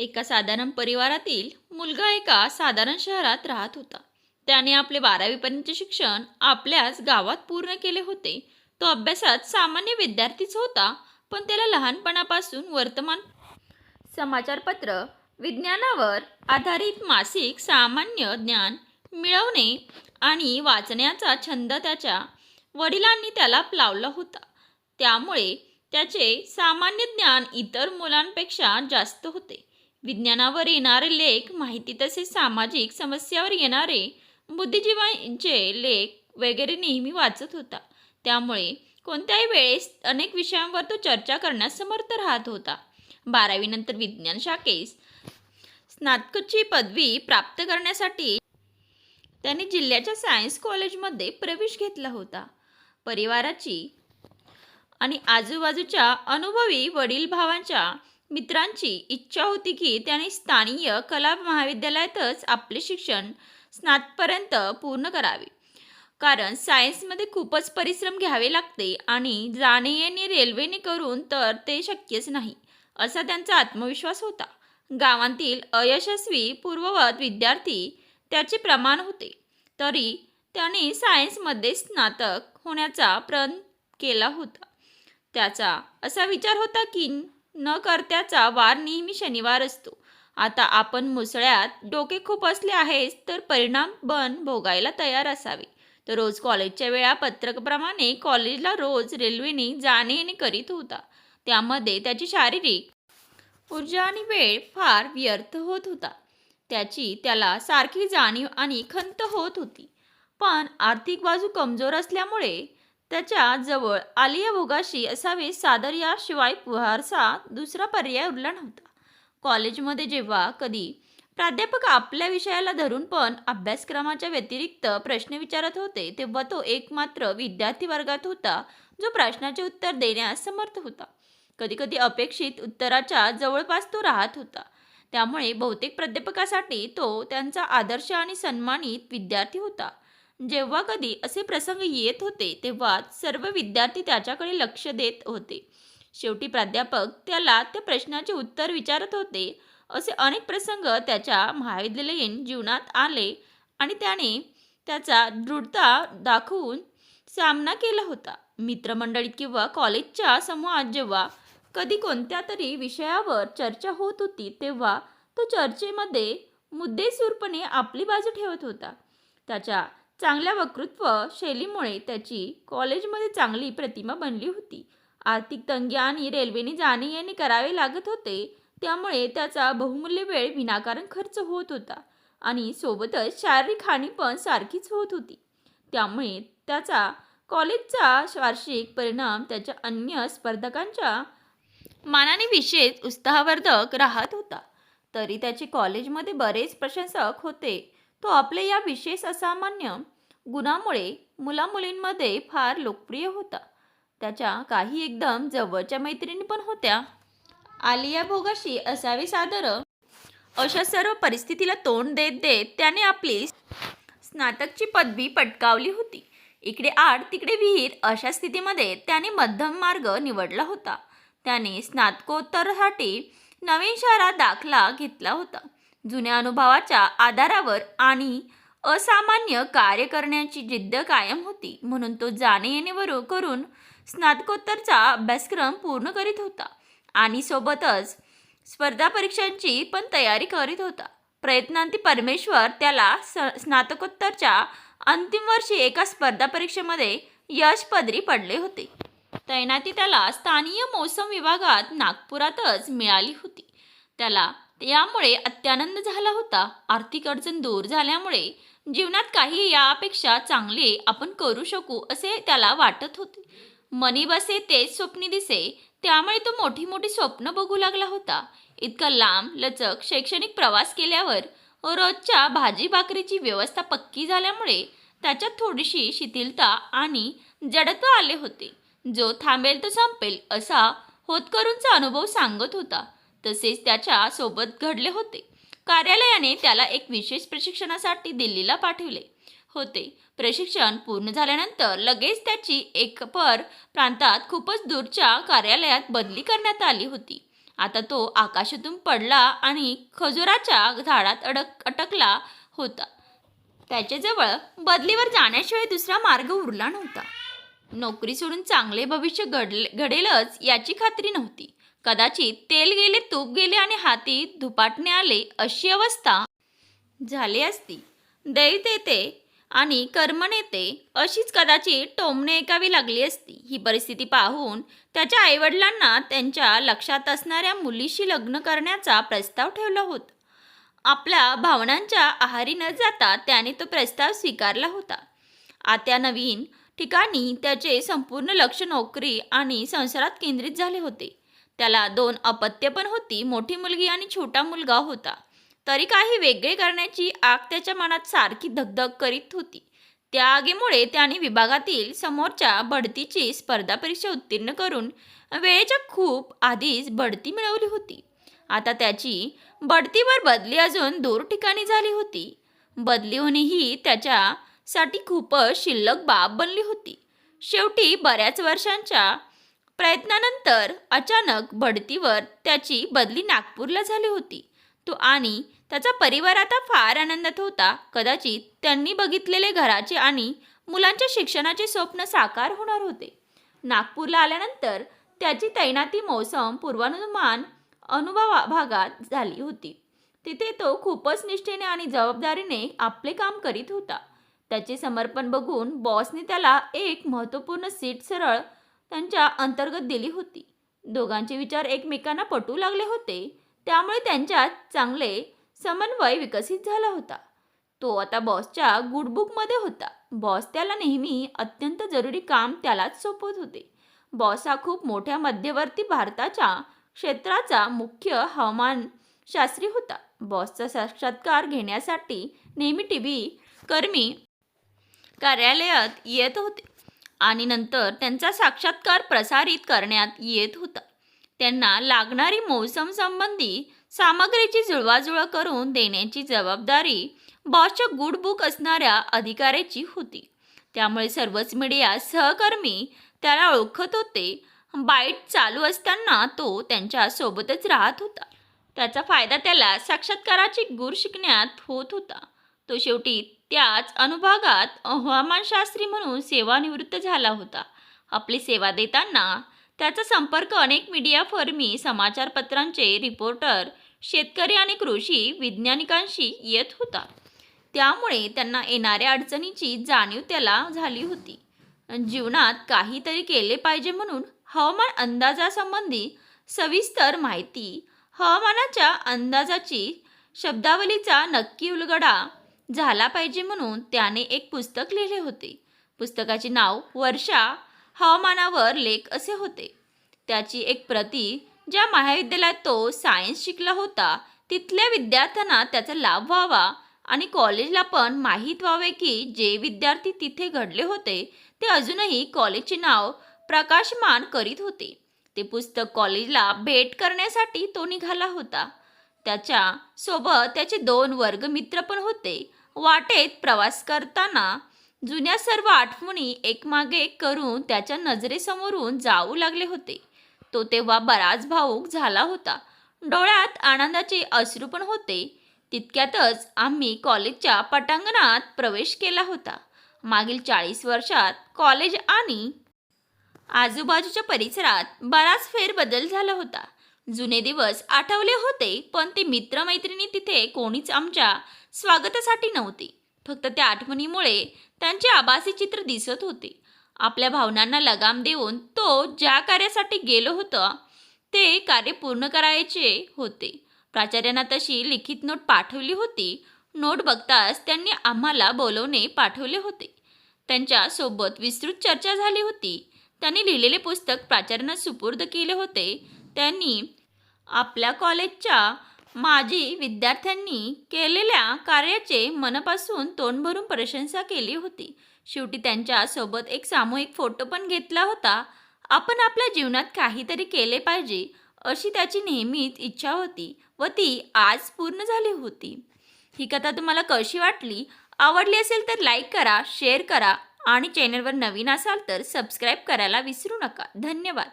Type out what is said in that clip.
एका साधारण परिवारातील मुलगा एका साधारण शहरात राहत होता. त्याने आपले बारावीपर्यंतचे शिक्षण आपल्याच गावात पूर्ण केले होते. तो अभ्यासात सामान्य विद्यार्थीच होता पण त्याला लहानपणापासून वर्तमान समाचारपत्र विज्ञानावर आधारित मासिक सामान्य ज्ञान मिळवणे आणि वाचण्याचा छंद त्याच्या वडिलांनी त्याला लावला होता. त्यामुळे त्याचे सामान्य ज्ञान इतर मुलांपेक्षा जास्त होते. विज्ञानावर येणारे लेख माहिती तसेच सामाजिक समस्यावर येणारे बुद्धिजीवांचे लेख वगैरे नेहमी वाचत होता. त्यामुळे कोणत्याही वेळेस अनेक विषयांवर तो चर्चा करण्यास समर्थ राहत होता. बारावीनंतर विज्ञान शाखेस स्नातकची पदवी प्राप्त करण्यासाठी त्याने जिल्ह्याच्या सायन्स कॉलेजमध्ये प्रवेश घेतला होता. परिवाराची आणि आजूबाजूच्या अनुभवी वडील भावांच्या मित्रांची इच्छा होती की त्याने स्थानीय कला महाविद्यालयातच आपले शिक्षण स्नातपर्यंत पूर्ण करावे. कारण सायन्समध्ये खूपच परिश्रम घ्यावे लागते आणि जाणे येणे रेल्वेने करून तर ते शक्यच नाही असा त्यांचा आत्मविश्वास होता. गावांतील अयशस्वी पूर्ववत विद्यार्थी त्याचे प्रमाण होते. तरी त्याने सायन्समध्ये स्नातक होण्याचा प्रण केला होता. त्याचा असा विचार होता की न करत्याचा वार नेहमी शनिवार असतो. आता आपण मुसळ्यात डोके खूप असले आहेच तर परिणाम बन भोगायला तयार असावे. तर रोज कॉलेजच्या वेळापत्रकाप्रमाणे कॉलेजला रोज रेल्वेने जाणे येणे करीत होता. त्यामध्ये त्याची शारीरिक ऊर्जा आणि वेळ फार व्यर्थ होत होता. त्याची त्याला सारखी जाणीव आणि खंत होत होती. पण आर्थिक बाजू कमजोर असल्यामुळे त्याच्याजवळ आलिया भोगाशी असावे सादर याशिवाय पुहारसा दुसरा पर्याय उरला नव्हता. कॉलेजमध्ये जेव्हा कधी प्राध्यापक आपल्या विषयाला धरून पण अभ्यासक्रमाच्या व्यतिरिक्त प्रश्न विचारत होते तेव्हा तो एकमात्र विद्यार्थी वर्गात होता जो प्रश्नाचे उत्तर देण्यास समर्थ होता. कधीकधी अपेक्षित उत्तराच्या जवळपास तो राहत होता. त्यामुळे बहुतेक प्राध्यापकासाठी तो त्यांचा आदर्श आणि सन्मानित विद्यार्थी होता. जेव्हा कधी असे प्रसंग येत होते तेव्हा सर्व विद्यार्थी त्याच्याकडे लक्ष देत होते. शेवटी प्राध्यापक त्याला त्या प्रश्नाचे उत्तर विचारत होते. असे अनेक प्रसंग त्याच्या महाविद्यालयीन जीवनात आले आणि त्याने त्याचा दृढता दाखवून सामना केला होता. मित्रमंडळीत किंवा कॉलेजच्या समूहात जेव्हा कधी कोणत्या तरी विषयावर चर्चा होत होती तेव्हा तो चर्चेमध्ये मुद्देसूरपणे आपली बाजू ठेवत होता. त्याच्या चांगल्या वक्तृत्व शैलीमुळे त्याची कॉलेजमध्ये चांगली प्रतिमा बनली होती. आर्थिक तंगी आणि रेल्वेने जाणे येणे करावे लागत होते त्यामुळे त्याचा बहुमूल्य वेळ विनाकारण खर्च होत होता आणि सोबतच शारीरिक हानी पण सारखीच होत होती. त्यामुळे त्याचा कॉलेजचा वार्षिक परिणाम त्याच्या अन्य स्पर्धकांच्या मानाने विशेष उत्साहवर्धक राहत होता. तरी त्याचे कॉलेजमध्ये बरेच प्रशंसक होते. तो आपले या विशेष असामान्य गुणामुळे मुलामुलींमध्ये फार लोकप्रिय होता. त्याच्या काही एकदम जवळच्या मैत्रिणी पण होत्या. आलिया भोगाशी असावी सादर. अशा सर्व परिस्थितीला तोंड देत देत त्याने आपली स्नातकची पदवी पटकावली होती. इकडे आड तिकडे विहीर अशा स्थितीमध्ये त्याने मध्यम मार्ग निवडला होता. त्याने स्नातकोत्तरासाठी नवीन शहरात दाखला घेतला होता. जुन्या अनुभवाच्या आधारावर आणि असामान्य कार्य करण्याची जिद्द कायम होती. म्हणून तो जाणे येणे करून स्नातकोत्तरचा अभ्यासक्रम पूर्ण करीत होता आणि सोबतच स्पर्धा परीक्षांची पण तयारी करीत होता. प्रयत्नांती परमेश्वर त्याला स स्नातकोत्तरच्या अंतिम वर्षी एका स्पर्धा परीक्षेमध्ये यश पदरी पडले होते. तैनाती त्याला स्थानीय मौसम विभागात नागपुरातच मिळाली होती. त्याला यामुळे अत्यानंद झाला होता. आर्थिक अडचण दूर झाल्यामुळे जीवनात काही यापेक्षा चांगले आपण करू शकू असे त्याला वाटत होते. मनी बसे तेच स्वप्नी दिसे त्यामुळे तो मोठी मोठी स्वप्न बघू लागला होता. इतका लांब लचक शैक्षणिक प्रवास केल्यावर रोजच्या भाजी भाकरीची व्यवस्था पक्की झाल्यामुळे त्याच्यात थोडीशी शिथिलता आणि जडत्व आले होते. जो थांबेल तो संपेल असा होतकरूंचा अनुभव सांगत होता. तसेच त्याच्या सोबत घडले होते. कार्यालयाने त्याला एक विशेष प्रशिक्षणासाठी दिल्लीला पाठवले होते. प्रशिक्षण पूर्ण झाल्यानंतर लगेच त्याची एक पर प्रांतात खूपच दूरच्या कार्यालयात बदली करण्यात आली होती. आता तो आकाशातून पडला आणि खजुराच्या झाडात अडक अटकला होता. त्याच्याजवळ बदलीवर जाण्याशिवाय दुसरा मार्ग उरला नव्हता. नोकरी सोडून चांगले भविष्य घडले घडेलच याची खात्री नव्हती. कदाचित तेल गेले तूप गेले आणि हाती धुपाटणे आले अशी अवस्था झाली असती. दैत येते आणि कर्म नेते अशीच कदाचित टोमणे ऐकावी लागली असती. ही परिस्थिती पाहून त्याच्या आईवडिलांना त्यांच्या लक्षात असणाऱ्या मुलीशी लग्न करण्याचा प्रस्ताव ठेवला होता. आपल्या भावनांच्या आहारी न जाता त्याने तो प्रस्ताव स्वीकारला होता. आता नवीन ठिकाणी त्याचे संपूर्ण लक्ष नोकरी आणि संसारात केंद्रित झाले होते. त्याला दोन अपत्य पण होती मोठी मुलगी आणि छोटा मुलगा होता. तरी काही वेगळे करण्याची आग त्याच्या मनात सारखी धगधग करीत होती. त्या आगीमुळे त्याने विभागातील समोरच्या बढतीची स्पर्धा परीक्षा उत्तीर्ण करून वेळेच्या खूप आधीच बढती मिळवली होती. आता त्याची बढतीवर बदली अजून दूर ठिकाणी झाली होती. बदली होणे ही त्याच्यासाठी खूपच शिल्लक बाब बनली होती. शेवटी बऱ्याच वर्षांच्या प्रयत्नानंतर अचानक बढतीवर त्याची बदली नागपूरला झाली होती. तो आणि त्याचा परिवार आता फार आनंदात होता. कदाचित त्यांनी बघितलेले घराचे आणि मुलांच्या शिक्षणाचे स्वप्न साकार होणार होते. नागपूरला आल्यानंतर त्याची तैनाती मौसम पूर्वानुमान अनुभव भागात झाली होती. तिथे तो खूपच निष्ठेने आणि जबाबदारीने आपले काम करीत होता. त्याचे समर्पण बघून बॉसने त्याला एक महत्त्वपूर्ण सीट सरळ त्यांच्या अंतर्गत दिली होती. दोघांचे विचार एकमेकांना पटू लागले होते. त्यामुळे त्यांच्यात चांगले समन्वय विकसित झाला होता. तो आता बॉसच्या गुडबुकमध्ये होता. बॉस त्याला नेहमी अत्यंत जरुरी काम त्यालाच सोपवत होते. बॉस हा खूप मोठ्या मध्यवर्ती भारताच्या क्षेत्राचा मुख्य हवामानशास्त्री होता. बॉसचा साक्षात्कार घेण्यासाठी नेहमी टी व्ही कर्मी कार्यालयात येत होते. आणि नंतर त्यांचा साक्षात्कार प्रसारित करण्यात येत होता. त्यांना लागणारी मौसम संबंधी सामग्रीची जुळवाजुळव करून देण्याची जबाबदारी बॉसच्या गुड बुक असणाऱ्या अधिकाऱ्याची होती. त्यामुळे सर्वच मीडिया सहकर्मी त्याला ओळखत होते. बाईट चालू असताना तो त्यांच्या सोबतच राहत होता. त्याचा फायदा त्याला साक्षात्काराची गुर शिकण्यात होत होता. तो शेवटी त्याच अनुभागात हवामानशास्त्री म्हणून सेवानिवृत्त झाला होता. आपली सेवा देताना त्याचा संपर्क अनेक मीडिया फर्मी समाचारपत्रांचे रिपोर्टर शेतकरी आणि कृषी वैज्ञानिकांशी येत होता. त्यामुळे त्यांना येणाऱ्या अडचणीची जाणीव त्याला झाली होती. जीवनात काहीतरी केले पाहिजे म्हणून हवामान अंदाजासंबंधी सविस्तर माहिती हवामानाच्या अंदाजाची शब्दावलीचा नक्की उलगडा झाला पाहिजे म्हणून त्याने एक पुस्तक लिहिले होते. पुस्तकाचे नाव वर्षा हवामानावर लेख असे होते. त्याची एक प्रती ज्या महाविद्यालयात तो सायन्स शिकला होता तिथल्या विद्यार्थ्यांना त्याचा लाभ व्हावा आणि कॉलेजला पण माहीत व्हावे की जे विद्यार्थी तिथे घडले होते ते अजूनही कॉलेजचे नाव प्रकाशमान करीत होते. ते पुस्तक कॉलेजला भेट करण्यासाठी तो निघाला होता. त्याच्या सोबत त्याचे दोन वर्गमित्र पण होते. वाटेत प्रवास करताना जुन्या सर्व आठवणी एकमागे करून त्याच्या नजरेसमोरून जाऊ लागले होते. तो तेव्हा बराच भाऊक झाला होता. डोळ्यात आनंदाचे अश्रू पण होते. तितक्यातच आम्ही कॉलेजच्या पटांगणात प्रवेश केला होता. मागील चाळीस वर्षात कॉलेज आणि आजूबाजूच्या परिसरात बराच फेरबदल झाला होता. जुने दिवस आठवले होते पण ते मित्रमैत्रिणी तिथे कोणीच आमच्या स्वागतासाठी नव्हते. फक्त त्या आठवणीमुळे त्यांचे आभासी चित्र दिसत होते. आपल्या भावनांना लगाम देऊन तो ज्या कार्यासाठी गेलो होता ते कार्य पूर्ण करायचे होते. प्राचार्यांना तशी लिखित नोट पाठवली होती. नोट बघताच त्यांनी आम्हाला बोलवणे पाठवले होते. त्यांच्यासोबत विस्तृत चर्चा झाली होती. त्यांनी लिहिलेले पुस्तक प्राचार्यांना सुपूर्द केले होते. त्यांनी आपल्या कॉलेजच्या माजी विद्यार्थ्यांनी केलेल्या कार्याचे मनापासून तोंड भरून प्रशंसा केली होती. शेवटी त्यांच्यासोबत एक सामूहिक फोटो पण घेतला होता. आपण आपल्या जीवनात काहीतरी केले पाहिजे अशी त्याची नेहमीच इच्छा होती व ती आज पूर्ण झाली होती. ही कथा तुम्हाला कशी वाटली? आवडली असेल तर लाईक करा शेअर करा आणि चॅनलवर नवीन असाल तर सबस्क्राईब करायला विसरू नका. धन्यवाद.